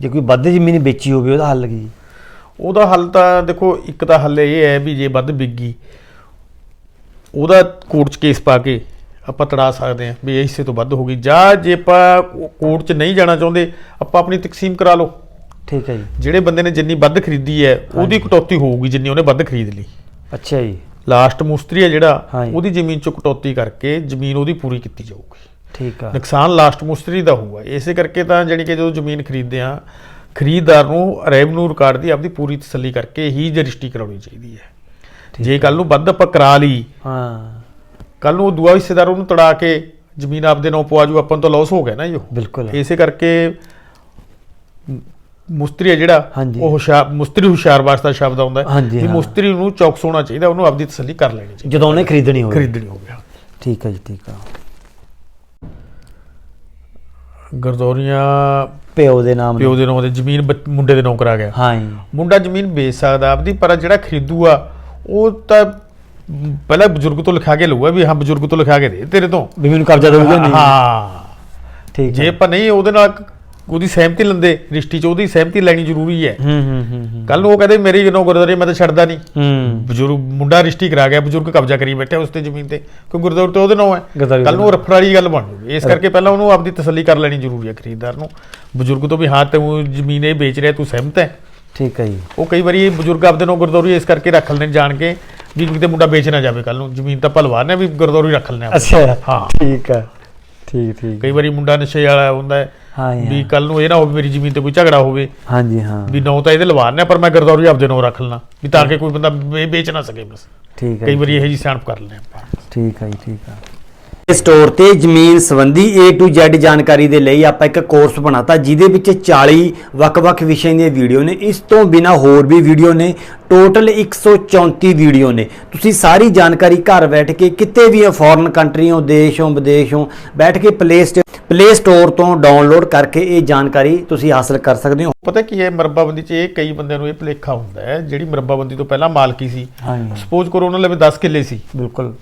ਜੇ ਕੋਈ ਵੱਧ ਜ਼ਮੀਨ ਵੇਚੀ ਹੋਵੇ ਉਹਦਾ ਹੱਲ ਕੀ? ਉਹਦਾ ਹੱਲ ਤਾਂ ਦੇਖੋ ਇੱਕ ਤਾਂ ਹੱਲ ਇਹ ਹੈ ਵੀ ਜੇ ਵੱਧ ਵਿਕ ਉਹਦਾ ਕੋਰਟ 'ਚ ਕੇਸ ਪਾ ਕੇ ਆਪਾਂ ਤੜਾ ਸਕਦੇ ਹਾਂ ਵੀ ਇਹ ਹਿੱਸੇ ਤੋਂ ਵੱਧ ਹੋ ਗਈ। ਜਾਂ ਜੇ ਆਪਾਂ ਕੋਰਟ 'ਚ ਨਹੀਂ ਜਾਣਾ ਚਾਹੁੰਦੇ ਆਪਾਂ ਆਪਣੀ ਤਕਸੀਮ ਕਰਾ ਲਓ। ਠੀਕ ਹੈ ਜੀ। ਜਿਹੜੇ ਬੰਦੇ ਨੇ ਜਿੰਨੀ ਵੱਧ ਖਰੀਦੀ ਹੈ ਉਹਦੀ ਕਟੌਤੀ ਹੋਊਗੀ ਜਿੰਨੀ ਉਹਨੇ ਵੱਧ ਖਰੀਦ ਲਈ। ਅੱਛਾ ਜੀ। ਲਾਸਟ ਮੁਸਤਰੀ ਹੈ ਜਿਹੜਾ। ਉਹਦੀ ਜ਼ਮੀਨ 'ਚੋਂ ਕਟੌਤੀ ਕਰਕੇ ਜ਼ਮੀਨ ਉਹਦੀ ਪੂਰੀ ਕੀਤੀ ਜਾਊਗੀ। ਠੀਕ ਆ। ਨੁਕਸਾਨ ਲਾਸਟ ਮੁਸਤਰੀ ਦਾ ਹੋਊਗਾ। ਇਸੇ ਕਰਕੇ ਤਾਂ ਜਾਣੀ ਕਿ ਜਦੋਂ ਜ਼ਮੀਨ ਖਰੀਦਦੇ ਆ ਖਰੀਦਦਾਰ ਨੂੰ ਰੈਵਨਿਊ ਰਿਕਾਰਡ ਦੀ ਆਪਦੀ ਪੂਰੀ ਤਸੱਲੀ ਕਰਕੇ ਹੀ ਰਜਿਸਟਰੀ ਕਰਾਉਣੀ ਚਾਹੀਦੀ ਹੈ। ਜੇ ਕੱਲ ਨੂੰ ਵੱਧ ਆਪਾਂ ਕਰਾ ਲਈ ਹਾਂ। ਕੱਲ ਨੂੰ ਦੂਆ ਹਿੱਸੇਦਾਰ ਉਹਨੂੰ ਤੜਾ ਕੇ ਜ਼ਮੀਨ ਆਪਦੇ ਨਾਂ ਪਵਾ ਜੂ ਆਪਾਂ ਤਾਂ ਲਾਸ ਹੋ ਗਿਆ ਨਾ ਜੋ ਬਿਲਕੁਲ। ਇਸੇ ਕਰਕੇ ਮੁਸਤਰੀ ਹੈ ਜਿਹੜਾ। ਉਹ ਹੁਸ਼ਿਆਰ ਮੁਸਤਰੀ ਹੁਸ਼ਿਆਰ ਵਾਸਤਾ ਸ਼ਬਦ ਆਉਂਦਾ ਹੈ ਵੀ। ਮੁਸਤਰੀ ਨੂੰ ਚੌਕਸ ਹੋਣਾ ਚਾਹੀਦਾ ਉਹਨੂੰ ਆਪਦੀ ਤਸੱਲੀ ਕਰ ਲੈਣੀ ਚਾਹੀਦੀ ਜਦੋਂ ਉਹਨੇ ਖਰੀਦਣੀ ਹੋਵੇ। ਖਰੀਦਣੀ ਹੋ। ਗਿਆ ਠੀਕ ਹੈ ਜੀ ਠੀਕ ਆ। ਗਰਦੌਰੀਆਂ ਪਿਓ ਦੇ ਨਾਮ ਪਿਓ ਦੇ ਨਾਂ ਤੇ ਜ਼ਮੀਨ ਮੁੰਡੇ ਦੇ ਨਾਂ ਕਰਾ ਗਿਆ। ਹਾਂ ਜੀ। ਮੁੰਡਾ ਜ਼ਮੀਨ ਵੇਚ ਸਕਦਾ ਆਪਦੀ ਪਰ ਜਿਹੜਾ ਖਰੀਦੂਆ ਉਹ ਤਾਂ ਪਹਿਲਾਂ ਬਜ਼ੁਰਗ ਤੋਂ ਲਿਖਾ ਕੇ ਲਊਗਾ ਵੀ ਹਾਂ ਬਜ਼ੁਰਗ ਤੋਂ ਲਿਖਾ ਕੇ ਦੇ ਤੇਰੇ ਤੋਂ। ਵੀ ਮੈਨੂੰ ਕਬਜ਼ਾ ਦੇਊਗਾ ਨਹੀਂ? ਹਾਂ। ਠੀਕ ਜੇ ਆਪਾਂ ਨਹੀਂ ਉਹਦੇ ਨਾਲ ਉਹਦੀ ਸਹਿਮਤੀ ਲੈਂਦੇ ਰਿਸ਼ਤੀ 'ਚ ਉਹਦੀ ਸਹਿਮਤੀ ਲੈਣੀ ਜ਼ਰੂਰੀ ਹੈ। ਹੂੰ ਹੂੰ ਹੂੰ ਹੂੰ। ਕੱਲ ਨੂੰ ਉਹ ਕਹਿੰਦੇ ਮੇਰੀ ਜਨੋ ਗੁਰਦਾਰੇ ਮੈਂ ਤਾਂ ਛੱਡਦਾ ਨਹੀਂ। ਹੂੰ। ਬਜ਼ੁਰਗ ਮੁੰਡਾ ਰਿਸ਼ਤੀ ਕਰਾ ਗਿਆ ਬਜ਼ੁਰਗ ਕਬਜ਼ਾ ਕਰੀ ਬੈਠਾ ਉਸ ਤੇ ਜ਼ਮੀਨ ਤੇ। ਕਿਉਂ ਗੁਰਦਾਰੇ ਤੇ ਉਹਦੇ ਨਾਂ ਹੈ ਗੁਰਦੁਆਰੇ ਕੱਲ ਨੂੰ ਰਫੜ ਵਾਲੀ ਗੱਲ ਬਣ ਜੂਗੀ ਇਸ ਕਰਕੇ ਪਹਿਲਾਂ ਉਹਨੂੰ ਆਪਦੀ ਤਸੱਲੀ ਕਰ ਲੈਣੀ ਜ਼ਰੂਰੀ ਹੈ ਖਰੀਦਦਾਰ ਨੂੰ। ਬਜ਼ੁਰਗ ਤੋਂ ਵੀ ਹਾਂ ਤੂੰ ਜ਼ਮੀਨ ਇਹ ਵੇਚ ਰਿਹਾ ਤੂੰ ਸਹਿਮਤ ਹੈ? ਠੀਕ ਹੈ ਜੀ। ਉਹ ਕਈ ਵਾਰੀ ਬਜ਼ੁਰਗ ਆਪਦੇ ਨੂੰ ਗੁਰਦੌਰੀ ਇਸ ਕਰਕੇ ਰੱਖ ਨੇ ਜਾਣ ਕੇ ਵੀ ਕਿਤੇ ਮੁੰਡਾ ਵੇਚ ਨਾ ਜਾਵੇ ਕੱਲ ਨੂੰ। ਜ਼ਮੀਨ ਤਾਂ ਭਲਵਾਨ ਨੇ ਵੀ ਗੁਰਦੌਰੀ ਰੱਖ ਲੈਣੇ ਅੱਛਾ। ਹਾਂ। ਠੀਕ ਆ ਠੀਕ ਠੀਕ। ਕਈ ਵਾਰੀ ਮੁੰਡਾ ਨਸ਼ੇ ਵਾਲਾ ਹੁੰਦਾ ਹੈ ਹਾਂ ਵੀ ਹਾਂ। ਕੱਲ ਨੂੰ ਇਹ ਨਾ ਹੋਵੇ ਮੇਰੀ ਜ਼ਮੀਨ ਤੇ ਕੋਈ ਝਗੜਾ ਹੋਵੇ। ਹਾਂਜੀ ਹਾਂ। ਵੀ ਨੌ ਤਾਂ ਇਹਦੇ ਲਵਾਰਨੇ ਪਰ ਮੈਂ ਗੁਰਦੌਰੀ ਆਪਦੇ ਨੂੰ ਰੱਖ ਲੈਣਾ ਵੀ ਤਾਂ ਕਿ ਕੋਈ ਬੰਦਾ ਵੇ- ਵੇਚ ਨਾ ਸਕੇ ਬਸ। ਠੀਕ ਹੈ ਕਈ ਜੀ, ਵਾਰੀ ਇਹੋ ਜੀ ਸਿਆਣਪ ਕਰ ਲੈਂਦੇ ਆਪਾਂ। ਠੀਕ ਹੈ ਜੀ ਠੀਕ ਇਸ ਸਟੋਰ ਤੇ ਜ਼ਮੀਨ ਸੰਬੰਧੀ A to Z ਜਾਣਕਾਰੀ ਦੇ ਲਈ ਆਪਾਂ ਇੱਕ ਕੋਰਸ ਬਣਾਤਾ ਜਿਹਦੇ ਵਿੱਚ 40 ਵੱਖ-ਵੱਖ ਵਿਸ਼ਿਆਂ ਦੀਆਂ ਵੀਡੀਓ ਨੇ। ਇਸ ਤੋਂ ਬਿਨਾ ਹੋਰ ਵੀ ਵੀਡੀਓ ਨੇ। ਟੋਟਲ 134 ਵੀਡੀਓ ਨੇ। ਤੁਸੀਂ ਸਾਰੀ ਜਾਣਕਾਰੀ ਘਰ ਬੈਠ ਕੇ ਕਿਤੇ ਵੀ ਫੋਰਨ ਕੰਟਰੀ ਦੇਸ਼ ਹੋ ਵਿਦੇਸ਼ ਹੋ ਬੈਠ ਕੇ ਪਲੇ ਪਲੇ ਸਟੋਰ ਤੋਂ ਡਾਊਨਲੋਡ ਕਰਕੇ ਇਹ ਜਾਣਕਾਰੀ ਤੁਸੀਂ ਹਾਸਲ ਕਰ ਸਕਦੇ ਹੋ। ਪਤਾ ਕੀ ਹੈ ਮਰੱਬਾਬੰਦੀ 'ਚ ਇਹ ਕਈ ਬੰਦਿਆਂ ਨੂੰ ਇਹ ਭੁਲੇਖਾ ਹੁੰਦਾ ਹੈ ਜਿਹੜੀ ਮਰੱਬਾਬੰਦੀ ਤੋਂ ਪਹਿਲਾਂ ਮਾਲਕੀ ਸੀ। ਸਪੋਜ਼ ਕਰੋ ਉਹਨਾਂ ਲਵੇ 10 ਕਿੱਲੇ ਸੀ। ਬਿਲਕੁਲ।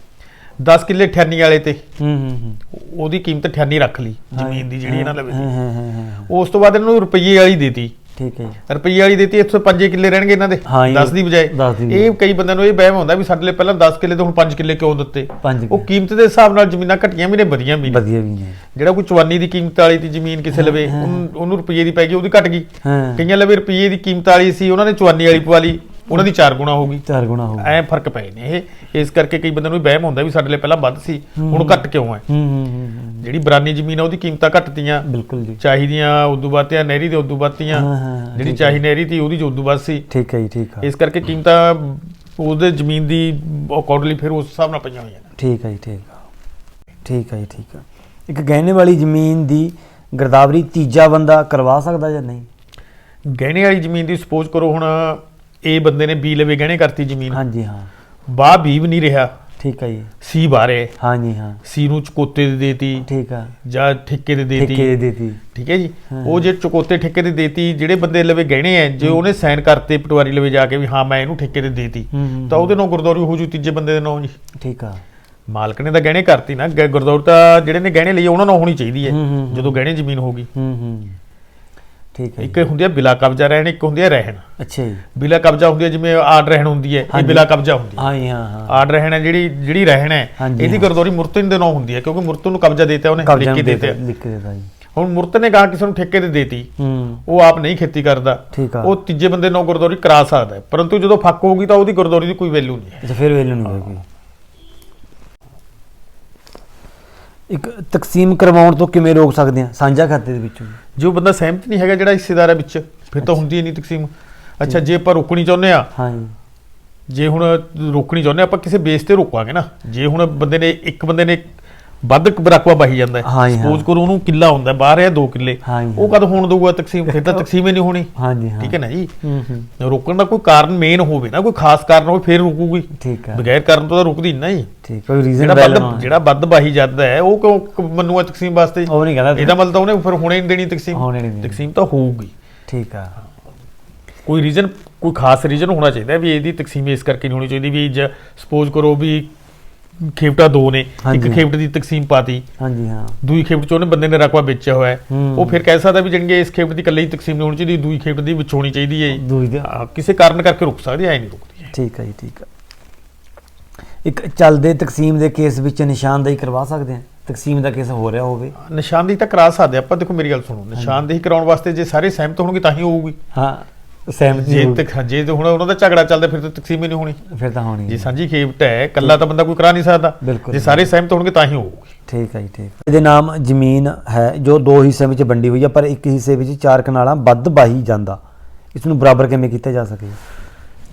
10 ਕਿੱਲੇ ਠਿਆਨੀ ਵਾਲੇ ਤੇ। ਹੂੰ ਹੂੰ ਹੂੰ। ਉਹਦੀ ਕੀਮਤ ਠਿਆਨੀ ਰੱਖ ਲਈ ਜ਼ਮੀਨ ਦੀ ਜਿਹੜੀ ਇਹਨਾਂ ਲਵੇ ਹਾਂ ਸੀ ਹਾਂ ਹਾਂ ਹਾਂ ਉਸ ਤੋਂ ਬਾਅਦ ਇਹਨਾਂ ਨੂੰ ਰੁਪਈਏ ਵਾਲੀ ਦੇਤੀ। ਠੀਕ ਹੈ ਜੀ। ਰੁਪਈਏ ਵਾਲੀ ਦੇਤੀ ਇੱਥੋਂ 5 ਕਿੱਲੇ ਰਹਿਣਗੇ ਇਹਨਾਂ ਦੇ। ਹਾਂ ਜੀ। 10 ਦੀ ਬਜਾਏ। ਦੀ ਇਹ ਕਈ ਬੰਦਿਆਂ ਨੂੰ ਇਹ ਵਹਿਮ ਹੁੰਦਾ ਵੀ ਸਾਡੇ ਲਈ ਪਹਿਲਾਂ 10 ਕਿੱਲੇ ਤੋਂ ਹੁਣ 5 ਕਿੱਲੇ ਕਿਉਂ ਦਿੱਤੇ? ਪੰਜ ਉਹ ਕੀਮਤ ਦੇ ਹਿਸਾਬ ਨਾਲ ਜ਼ਮੀਨਾਂ ਘਟੀਆਂ ਵੀ ਨੇ ਵਧੀਆਂ ਵੀ ਨੇ। ਵਧੀਆ ਵੀ ਨੇ। ਜਿਹੜਾ ਕੋਈ 54 ਦੀ ਕੀਮਤ ਵਾਲੀ ਦੀ ਜ਼ਮੀਨ ਕਿਸੇ ਲਵੇ ਉਹਨੂੰ ਉਹਨੂੰ ਰੁਪਈਏ ਦੀ ਪੈ ਗਈ ਉਹਦੀ ਘਟ ਗਈ। ਹਾਂ। ਕਈਆਂ ਲਵੇ ਰੁਪਈਏ ਦੀ ਕੀਮਤ ਵਾਲੀ ਸੀ ਉਹਨਾਂ ਨੇ 54 ਵਾਲੀ ਪਵਾ ਲਈ। ਉਹਨਾਂ ਦੀ 4 ਗੁਣਾ ਹੋ ਗਈ। ਚਾਰ ਗੁਣਾ ਹੋ ਐ ਫ਼ਰਕ ਪਏ ਨੇ ਇਹ। ਇਸ ਕਰਕੇ ਕਈ ਬੰਦਿਆਂ ਨੂੰ ਵੀ ਵਹਿਮ ਹੁੰਦਾ ਵੀ ਸਾਡੇ ਲਈ ਪਹਿਲਾਂ ਵੱਧ ਸੀ ਹੁਣ ਘਟ ਕਿਉਂ ਹੈ? ਹੂੰ ਹੂੰ ਹੂੰ ਹੂੰ। ਜਿਹੜੀ ਬਰਾਨੀ ਜ਼ਮੀਨ ਆ ਉਹਦੀ ਕੀਮਤਾਂ ਘਟਤੀਆਂ। ਬਿਲਕੁਲ ਜੀ। ਚਾਹੀਦੀਆਂ ਉਦੋਂ ਬਾਅਦ ਨਹਿਰੀ ਦੇ ਉਦੋਂ ਬਾਅਦ ਹਾਂ, ਹਾਂ, ਜਿਹੜੀ ਚਾਹੀ ਨਹਿਰੀ ਤੀ ਉਹਦੀ ਜੋ ਉਦੋਂ ਬਾਅਦ ਸੀ। ਠੀਕ ਹੈ ਜੀ ਠੀਕ ਆ ਇਸ ਕਰਕੇ ਕੀਮਤਾਂ ਉਹਦੇ ਜ਼ਮੀਨ ਦੀ ਅਕੋਰਡਲੀ ਫਿਰ ਉਸ ਹਿਸਾਬ ਨਾਲ ਪਈਆਂ ਹੋਈਆਂ ਨੇ। ਠੀਕ ਹੈ ਜੀ ਠੀਕ ਆ ਠੀਕ ਹੈ ਜੀ ਠੀਕ ਆ ਇੱਕ ਗਹਿਣੇ ਵਾਲੀ ਜ਼ਮੀਨ ਦੀ ਗਰਦਾਵਰੀ ਤੀਜਾ ਬੰਦਾ ਕਰਵਾ ਸਕਦਾ ਜਾਂ ਨਹੀਂ? ਗਹਿਣੇ ਵਾਲੀ ਜ਼ਮੀਨ ਦੀ ਸਪੋਜ਼ ਕਰੋ ਹੁਣ ਇਹ ਬੰਦੇ ਨੇ ਬੀ ਲਵੇ ਗਹਿਣੇ ਕਰਤੀ ਜ਼ਮੀਨ। ਹਾਂਜੀ ਹਾਂ। ਬੀ ਵੀ ਨਹੀਂ ਰਿਹਾ। ਠੀਕ ਹੈ ਜੀ। ਸੀ ਬਾਰੇ ਹਾਂਜੀ ਹਾਂ। ਸੀ ਨੂੰ ਚਕੋਤੇ ਦੇ ਦੇਤੀ। ਠੀਕ ਆ। ਜਾਂ ਠੇਕੇ ਦੇ ਦੇਤੀ। ਠੇਕੇ ਦੇ ਦਿੱਤੀ। ਠੀਕ ਹੈ ਜੀ। ਉਹ ਜੇ ਚੁਕੋਤੇ ਠੇਕੇ ਤੇ ਦੇਤੀ ਜਿਹੜੇ ਬੰਦੇ ਲਵੇ ਗਹਿਣੇ ਐ ਜੇ ਉਹਨੇ ਸਾਈਨ ਕਰਤੇ ਪਟਵਾਰੀ ਲਵੇ ਜਾ ਕੇ ਵੀ ਹਾਂ ਮੈਂ ਇਹਨੂੰ ਠੇਕੇ ਤੇ ਦੇਤੀ ਤਾਂ ਉਹਦੇ ਨਾਲ ਗੁਰਦੌਰੀ ਹੋ ਜੂ ਤੀਜੇ ਬੰਦੇ ਦੇ ਨਾਂ ਜੀ। ਠੀਕ ਆ। ਮਾਲਕ ਨੇ ਤਾਂ ਗਹਿਣੇ ਕਰਤੀ ਨਾ। ਗੁਰਦੌਰੀ ਤਾਂ ਜਿਹੜੇ ਨੇ ਗਹਿਣੇ ਲਈ ਉਹਨਾਂ ਨਾਲ ਹੋਣੀ ਚਾਹੀਦੀ ਹੂੰ। ਜਦੋਂ ਗਹਿਣੇ ਜ਼ਮੀਨ ਹੋਗੀ ਹੂੰ ਹੂੰ। ਠੀਕ ਹੈ ਇੱਕ। ਹੁੰਦੀ ਹੈ ਬਿਲਾ ਕਬਜ਼ਾ ਰਹਿਣ ਇੱਕ ਹੁੰਦੀ ਹੈ ਰਹਿਣ। ਅੱਛਾ ਜੀ। ਬਿਲਾ ਕਬਜ਼ਾ ਹੁੰਦੀ ਹੈ ਜਿਵੇਂ ਆੜ ਰਹਿਣ ਹੁੰਦੀ ਹੈ ਇਹ। ਬਿਲਾ ਕਬਜ਼ਾ ਹੁੰਦੀ ਹੈ ਹਾਂ ਹਾਂ ਹਾਂ। ਆੜ ਰਹਿਣ ਹੈ ਜਿਹੜੀ ਜਿਹੜੀ ਰਹਿਣ ਹੈ ਇਹਦੀ। ਗੁਰਦੌਰੀ ਮੁਰਤਨ ਦੇ ਨਾਂ ਹੁੰਦੀ ਹੈ ਕਿਉਂਕਿ ਮੁਰਤਨ ਨੂੰ ਕਬਜ਼ਾ ਦੇਤਾ ਉਹਨੇ ਲਿਖ ਕੇ ਦੇਤਾ ਲਿਖ ਕੇ ਦਿੱਤਾ ਜੀ। ਹੁਣ ਮੁਰਤਨ ਨੇ ਕਹਾ ਕਿਸੇ ਨੂੰ ਠੇਕੇ ਤੇ ਦੇਤੀ ਹੂੰ। ਉਹ ਆਪ ਨਹੀਂ ਖੇਤੀ ਕਰਦਾ। ਠੀਕ ਆ। ਉਹ ਤੀਜੇ ਬੰਦੇ ਨਾਲ ਗੁਰਦੌਰੀ ਕਰਾ ਸਕਦਾ ਪਰੰਤੂ ਜਦੋਂ ਫੱਕ ਹੋਊਗੀ ਤਾਂ ਉਹਦੀ ਗੁਰਦੌਰੀ ਦੀ ਕੋਈ ਵੈਲਿਊ ਨਹੀਂ ਹੈ। ਅੱਛਾ ਫਿਰ ਵੈਲਿਊ ਨਹੀਂ ਹੋਏਗੀ। ਇੱਕ ਤਕਸੀਮ ਕਰਵਾਉਣ ਤੋਂ ਕਿਵੇਂ ਰੋਕ ਸਕਦੇ ਆ? ਸਾਂਝਾ ਖਾਤੇ ਦੇ ਵਿੱਚੋਂ। ਜੋ ਬੰਦਾ ਸਹਿਮਤ ਨਹੀਂ ਹੈਗਾ ਜਿਹੜਾ ਹਿੱਸੇਦਾਰ ਹੈ ਵਿੱਚ ਫਿਰ ਤਾਂ ਹੁੰਦੀ ਹੀ ਨਹੀਂ ਤਕਸੀਮ। ਅੱਛਾ ਜੇ ਆਪਾਂ ਰੋਕਣੀ ਚਾਹੁੰਦੇ ਆ ਹਾਂ ਜੀ ਜੇ ਹੁਣ ਰੋਕਣੀ ਚਾਹੁੰਦੇ ਆਪਾਂ ਕਿਸੇ ਬੇਸ ਤੇ ਰੋਕਾਂਗੇ ਨਾ। ਜੇ ਹੁਣ ਬੰਦੇ ਨੇ ਇੱਕ ਬੰਦੇ ਨੇ ਵੱਧ ਰਕਬਾ ਬਾਹੀ ਜਾਂਦਾ ਹੈ। ਹਾਂ ਜੀ, ਹਾਂ। ਸਪੋਜ਼ ਕਰੋ ਉਹਨੂੰ ਕਿੱਲਾ ਹੁੰਦਾ ਹੈ, ਬਾਹਰ ਹੈ 2 ਕਿੱਲੇ। ਹਾਂ ਜੀ, ਉਹ ਕਦ ਹੋਣ ਦਊਗਾ ਤਕਸੀਮ ਫਿਰ ਤਾਂ ਤਕਸੀਮ ਹੀ ਨਹੀਂ ਹੋਣੀ। ਹਾਂ ਜੀ ਹਾਂ। ਠੀਕ ਹੈ ਨਾ ਜੀ? ਹੂੰ ਹੂੰ। ਰੋਕਣ ਦਾ ਕੋਈ ਕਾਰਨ ਮੇਨ ਹੋਵੇ ਨਾ ਕੋਈ ਖਾਸ ਕਾਰਨ ਹੋਵੇ ਫਿਰ ਰੁਕੂਗੀ। ਠੀਕ ਆ ਬਗੈਰ ਕਾਰਨ ਤੋਂ ਤਾਂ ਰੁਕਦੀ ਨਹੀਂ ਨਾ ਜੀ। ਠੀਕ ਕੋਈ ਰੀਜ਼ਨ ਜਿਹੜਾ ਵੱਧ ਜਿਹੜਾ ਵੱਧ ਬਾਹੀ ਜਾਂਦਾ ਹੈ ਉਹ ਕਿਉਂ ਕ- ਮੰਨੂਗਾ ਤਕਸੀਮ ਵਾਸਤੇ? ਉਹ ਨਹੀਂ ਕਹਿੰਦਾ। ਇਹਦਾ ਮਤਲਬ ਤਾਂ ਉਹਨੇ ਫਿਰ ਹੁਣੇ ਨਹੀਂ ਦੇਣੀ ਤਕਸੀਮ। ਹੋਣੇ ਨਹੀਂ। ਤਕਸੀਮ ਤਾਂ ਹੋਊਗੀ। ਠੀਕ ਆ। ਕੋਈ ਰੀਜ਼ਨ ਕੋਈ ਖਾਸ ਰੀਜ਼ਨ ਹੋਣਾ ਚਾਹੀਦਾ ਵੀ ਇਹਦੀ ਤਕਸੀਮ ਇਸ ਕਰਕੇ ਨਹੀਂ ਹੋਣੀ ਚਾਹੀਦੀ ਵੀ ਸਪੋਜ਼ ਕਰੋ ਵੀ ਖੇਪਟਾ ਦੋ ਨੇ ਹਾਂਜੀ। ਇੱਕ ਖੇਪਟ ਦੀ ਤਕਸੀਮ ਪਾਤੀ। ਹਾਂਜੀ ਹਾਂ। ਦੂਈ ਖੇਪਟ ਚ ਉਹਨੇ ਬੰਦੇ ਨੇ ਰਕਬਾ ਵੇਚਿਆ ਹੋਇਆ ਹੈ। ਹੂੰ। ਉਹ ਫਿਰ ਕਹਿ ਸਕਦਾ ਵੀ ਜਾਣੀ ਕਿ ਇਸ ਖੇਪਟ ਦੀ ਇਕੱਲੇ ਹੀ ਤਕਸੀਮ ਨਹੀਂ ਹੋਣੀ ਚਾਹੀਦੀ ਦੂਈ ਖੇਪਟ ਦੀ ਵਿੱਚ ਹੋਣੀ ਚਾਹੀਦੀ ਹੈ। ਦੂਈ ਦੇ। ਹਾਂ, ਕਿਸੇ ਕਾਰਨ ਕਰਕੇ ਰੁਕ ਸਕਦੀ ਐ ਨਹੀਂ ਰੁਕਦੀ ਹੈ। ਠੀਕ ਹੈ ਜੀ ਠੀਕ ਹੈ। ਇੱਕ ਚੱਲਦੇ ਤਕਸੀਮ ਦੇ ਕੇਸ ਵਿੱਚ ਨਿਸ਼ਾਨਦੇਹੀ ਕਰਵਾ ਸਕਦੇ ਹਾਂ? ਤਕਸੀਮ ਦਾ ਕੇਸ ਹੋ ਰਿਹਾ ਹੋਵੇ। ਨਿਸ਼ਾਨਦੇਹੀ ਤਾਂ ਕਰਾ ਸਕਦੇ ਆਪਾਂ ਦੇਖੋ ਮੇਰੀ ਗੱਲ ਸੁਣੋ। ਨਿਸ਼ਾਨਦੇਹੀ ਕਰਾਉਣ ਵਾਸਤੇ ਜੇ ਸਾਰੇ ਸਹਿਮਤ ਹੋਣਗੇ ਤਾਂ ਹੀ ਹੋਊਗੀ। ਹਾਂ। ਸਹਿਮਤ ਜੇ ਜੀ ਤੱਕ ਜੇ ਤਾਂ ਹੁਣ ਉਹਨਾਂ ਦਾ ਝਗੜਾ ਚੱਲਦਾ ਫਿਰ ਤਾਂ ਤਕਸੀਮ ਹੀ ਨਹੀਂ ਹੋਣੀ। ਫਿਰ ਤਾਂ ਹੋਣੀ ਜੇ ਹੈ। ਸਾਂਝੀ ਖੇਪਟ ਹੈ ਕੱਲਾ ਤਾਂ ਬੰਦਾ ਕੋਈ ਕਰਾ ਨਹੀਂ ਸਕਦਾ। ਬਿਲਕੁਲ। ਜੇ ਸਾਰੇ ਸਹਿਮਤ ਹੋਣਗੇ ਤਾਂ ਹੀ ਹੋਊਗੀ। ਠੀਕ ਹੈ ਜੀ ਠੀਕ ਹੈ। ਇਹਦੇ ਨਾਮ ਜ਼ਮੀਨ ਹੈ ਜੋ ਦੋ ਹਿੱਸਿਆਂ ਵਿੱਚ ਵੰਡੀ ਹੋਈ ਹੈ ਪਰ ਇੱਕ ਹਿੱਸੇ ਵਿੱਚ ਚਾਰ ਕਨਾਲਾਂ ਵੱਧ ਬਾਹੀ ਜਾਂਦਾ। ਇਸ ਨੂੰ ਬਰਾਬਰ ਕਿਵੇਂ ਕੀਤਾ ਜਾ ਸਕੇ?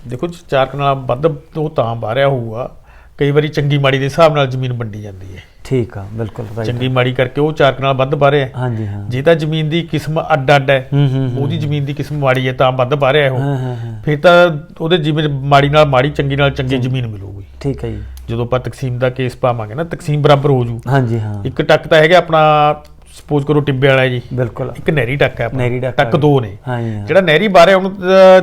ਦੇਖੋ ਜੀ ਚਾਰ ਕਨਾਲਾਂ ਵੱਧ ਉਹ ਤਾਂ ਬਾਰਿਆ ਹੋਊਗਾ। ਕਈ ਵਾਰੀ ਚੰਗੀ ਮਾੜੀ ਦੇ ਹਿਸਾਬ ਨਾਲ ਜ਼ਮੀਨ ਵੰਡੀ ਜਾਂਦੀ ਹੈ। ਠੀਕ ਆ ਬਿਲਕੁਲ right ਚੰਗੀ ਮਾੜੀ ਕਰਕੇ ਉਹ ਚਾਰ ਕਨਾਲ ਵੱਧ ਬਾਰਿਆ ਹਾਂਜੀ ਹਾਂ। ਜੇ ਤਾਂ ਜ਼ਮੀਨ ਦੀ ਕਿਸਮ ਅੱਡ ਅੱਡ ਹੈ ਹੂੰ ਹੂੰ ਹੂੰ। ਉਹਦੀ ਜ਼ਮੀਨ ਦੀ ਕਿਸਮ ਮਾੜੀ ਹੈ ਤਾਂ ਵੱਧ ਬਾਰਿਆ ਉਹ। ਹਾਂ ਹਾਂ ਹਾਂ। ਫਿਰ ਤਾਂ ਉਹਦੇ ਜਿਵੇਂ ਮਾੜੀ ਨਾਲ ਮਾੜੀ ਚੰਗੀ ਨਾਲ ਚੰਗੀ ਜ਼ਮੀਨ ਮਿਲੂਗੀ। ਠੀਕ ਹੈ ਜੀ। ਜਦੋਂ ਆਪਾਂ ਤਕਸੀਮ ਦਾ ਕੇਸ ਪਾਵਾਂਗੇ ਨਾ ਤਕਸੀਮ ਬਰਾਬਰ ਹੋ ਜੂ। ਹਾਂਜੀ ਹਾਂ। ਇੱਕ ਟੱਕ ਤਾਂ ਹੈਗਾ ਆਪਣਾ ਸਪੋਜ਼ ਕਰੋ ਟਿੱਬੇ ਵਾਲਾ ਜੀ। ਬਿਲਕੁਲ। ਇੱਕ ਨਹਿਰੀ ਟੱਕ ਹੈ ਆਪਣਾ। ਨਹਿਰੀ ਟੱਕ। ਦੋ ਨੇ। ਜਿਹੜਾ ਨਹਿਰੀ ਬਾਰੇ ਉਹਨੂੰ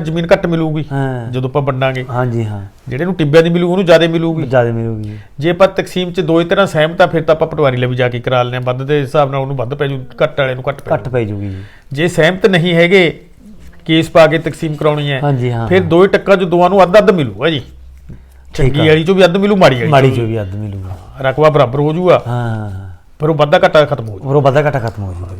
ਜ਼ਮੀਨ ਘੱਟ ਮਿਲੂਗੀ। ਜਦੋਂ ਆਪਾਂ ਵੰਡਾਂਗੇ। ਹਾਂਜੀ ਹਾਂ। ਜਿਹੜੇ ਨੂੰ ਟਿੱਬਿਆਂ ਦੀ ਮਿਲੂ ਉਹਨੂੰ ਜ਼ਿਆਦਾ ਮਿਲੂਗੀ। ਜ਼ਿਆਦਾ ਮਿਲੂਗੀ ਜੇ। ਆਪਾਂ ਤਕਸੀਮ 'ਚ ਦੋ ਹੀ ਤਰ੍ਹਾਂ ਸਹਿਮਤ ਆ ਫਿਰ ਤਾਂ ਆਪਾਂ ਪਟਵਾਰੀ ਲਈ ਵੀ ਜਾ ਕੇ ਕਰਾ ਹਾਂ। ਵੱਧ ਦੇ ਹਿਸਾਬ ਨਾਲ ਉਹਨੂੰ ਵੱਧ ਪੈ ਜੂ ਘੱਟ ਵਾਲੇ ਨੂੰ ਘੱਟ ਪੈ ਘੱਟ ਪੈ ਜੂਗੀ ਜੀ। ਸਹਿਮਤ ਨਹੀਂ ਹੈਗੇ ਕੇਸ ਪਾ ਕੇ ਤਕਸੀਮ ਕਰਾਉਣੀ ਹੈ ਹਾਂਜੀ ਹਾਂ ਫਿਰ ਦੋ ਹੀ ਟੱਕਾ 'ਚ ਦੋਵਾਂ ਨੂੰ ਅੱਧ ਅੱਧ ਮਿਲੂਗਾ ਜੀ। ਠੀਕ ਚੰਗੀ ਵਾਲੀ 'ਚੋਂ ਵੀ ਅੱਧ ਮਿਲੂ ਮਾੜੀ ਵਾਲੀ ਮਾੜੀ ਚੋਂ ਵੀ ਅੱਧ ਮਿਲੂਗਾ। ਵੀ। ਰਕਬਾ ਬਰਾਬਰ ਹੋ ਜੂਗਾ। ਹਾਂ। ਪਰ ਉਹ ਵਾਧਾ ਘਾਟਾ ਖਤਮ ਹੋ ਜੂ ਉਹ ਵਾਧਾ ਘਾਟਾ ਖਤਮ ਹੋ ਜੂਗਾ।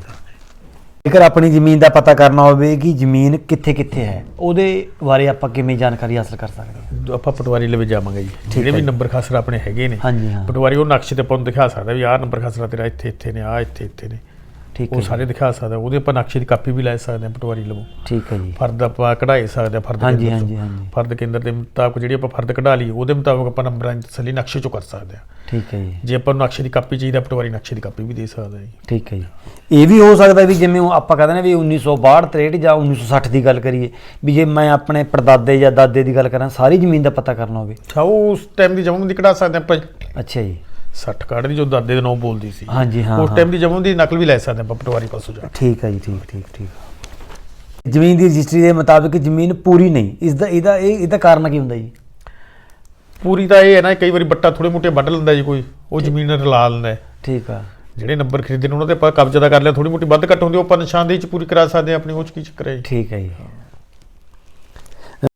ਜੇਕਰ ਆਪਣੀ ਜ਼ਮੀਨ ਦਾ ਪਤਾ ਕਰਨਾ ਹੋਵੇ ਕਿ ਜ਼ਮੀਨ ਕਿੱਥੇ ਕਿੱਥੇ ਹੈ ਉਹਦੇ ਬਾਰੇ ਆਪਾਂ ਕਿਵੇਂ ਜਾਣਕਾਰੀ ਹਾਸਲ ਕਰ ਸਕਦੇ ਹਾਂ? ਆਪਾਂ ਪਟਵਾਰੀ ਲਈ ਜਾਵਾਂਗੇ ਜੀ। ਜਿਹੜੇ ਵੀ। ਨੰਬਰ ਖਾਸਰ ਆਪਣੇ ਹੈਗੇ ਨੇ। ਹਾਂਜੀ ਹਾਂ। ਪਟਵਾਰੀ ਉਹ ਨਕਸ਼ੇ ਤੇ ਆਪਾਂ ਨੂੰ ਦਿਖਾ ਸਕਦਾ ਵੀ ਆਹ ਨੰਬਰ ਖਾਸਰਾ ਤੇਰਾ ਇੱਥੇ ਇੱਥੇ ਨੇ ਆਹ ਇੱਥੇ ਇੱਥੇ ਨੇ। ਠੀਕ ਹੈ ਉਹ ਸਾਰੇ ਦਿਖਾ ਸਕਦਾ ਉਹਦੇ ਆਪਾਂ ਨਕਸ਼ੇ ਦੀ ਕਾਪੀ ਵੀ ਲੈ ਸਕਦੇ ਹਾਂ ਪਟਵਾਰੀ ਲਵੋ ਠੀਕ ਹੈ ਜੀ। ਫਰਦ ਆਪਾਂ ਕਢਾਏ ਸਕਦੇ ਹਾਂ ਫਰਦ ਹਾਂਜੀ ਹਾਂਜੀ। ਹਾਂਜੀ। ਫਰਦ ਕੇਂਦਰ ਦੇ ਮੁਤਾਬਕ ਜਿਹੜੀ ਆਪਾਂ ਫਰਦ ਕਢਾ ਲਈ ਉਹਦੇ ਮੁਤਾਬਕ ਆਪਾਂ ਨੰਬਰਾਂ ਦੀ ਤਸੱਲੀ ਨਕਸ਼ੇ ਚੋਂ ਕਰ ਸਕਦੇ ਹਾਂ। ਠੀਕ ਹੈ ਜੀ। ਜੇ ਆਪਾਂ ਨੂੰ ਨਕਸ਼ੇ ਦੀ ਕਾਪੀ ਚਾਹੀਦਾ ਪਟਵਾਰੀ ਨਕਸ਼ੇ ਦੀ ਕਾਪੀ ਵੀ ਦੇ ਸਕਦਾ ਜੀ। ਠੀਕ ਹੈ ਜੀ। ਇਹ ਵੀ ਹੋ ਸਕਦਾ ਵੀ ਜਿਵੇਂ ਆਪਾਂ ਕਹਿੰਦੇ ਨੇ ਵੀ 1962 63 ਜਾਂ 1960 ਦੀ ਗੱਲ ਕਰੀਏ ਵੀ ਜੇ ਮੈਂ ਆਪਣੇ ਪੜਦਾਦੇ ਜਾਂ ਦਾਦੇ ਦੀ ਗੱਲ ਕਰਾਂ ਸਾਰੀ ਜ਼ਮੀਨ ਦਾ ਪਤਾ ਕਰਨਾ ਹੋਵੇ। ਅੱਛਾ ਉਸ ਟਾਈਮ ਦੀ ਜਮਨ ਦੀ ਕਢਾ ਸਕਦੇ ਹਾਂ ਆਪਾਂ। ਅੱਛਾ ਜੀ। 60 ਕਾਰਡ ਦੀ ਜੋ ਦਾਦੇ ਦੇ ਨਾਂ ਬੋਲਦੀ ਸੀ। ਹਾਂਜੀ ਹਾਂ ਉਸ। ਟਾਈਮ ਦੀ ਜਮਨ ਦੀ ਨਕਲ ਵੀ ਲੈ ਸਕਦੇ ਆਪਾਂ ਪਟਵਾਰੀ ਪਾਸੋਂ ਜਾ। ਠੀਕ ਹੈ ਜੀ ਠੀਕ ਠੀਕ ਠੀਕ। ਜ਼ਮੀਨ ਦੀ ਰਜਿਸਟਰੀ ਦੇ ਮੁਤਾਬਿਕ ਜ਼ਮੀਨ ਪੂਰੀ ਨਹੀਂ। ਇਸ ਦਾ ਇਹਦਾ ਇਹ ਇਹਦਾ ਕਾਰਨ ਕੀ ਹੁੰਦਾ ਜੀ? ਪੂਰੀ ਤਾਂ ਇਹ ਹੈ ਨਾ ਕਈ ਵਾਰੀ ਬੱਟਾ ਥੋੜੇ ਮੋਟੇ ਵੱਢ ਲੈਂਦਾ ਜੀ ਕੋਈ। ਉਹ ਜ਼ਮੀਨ ਰਲਾ ਲੈਂਦਾ। ਠੀਕ ਆ। ਜਿਹੜੇ ਨੰਬਰ ਖਰੀਦੇ ਨੇ ਉਹਨਾਂ ਤੇ ਆਪਾਂ ਕਬਜ਼ਾ ਤਾਂ ਕਰ ਲਿਆ। ਥੋੜੀ ਮੋਟੀ ਵੱਧ ਘੱਟ ਹੁੰਦੀ ਉਹ ਆਪਾਂ ਨਿਸ਼ਾਨਦੇਹੀ ਚ ਪੂਰੀ ਕਰਾ ਸਕਦੇ ਹਾਂ ਆਪਣੀ ਉਹ ਚ ਕੀ ਚੱਕਰ ਹੈ ਠੀਕ ਹੈ ਜੀ।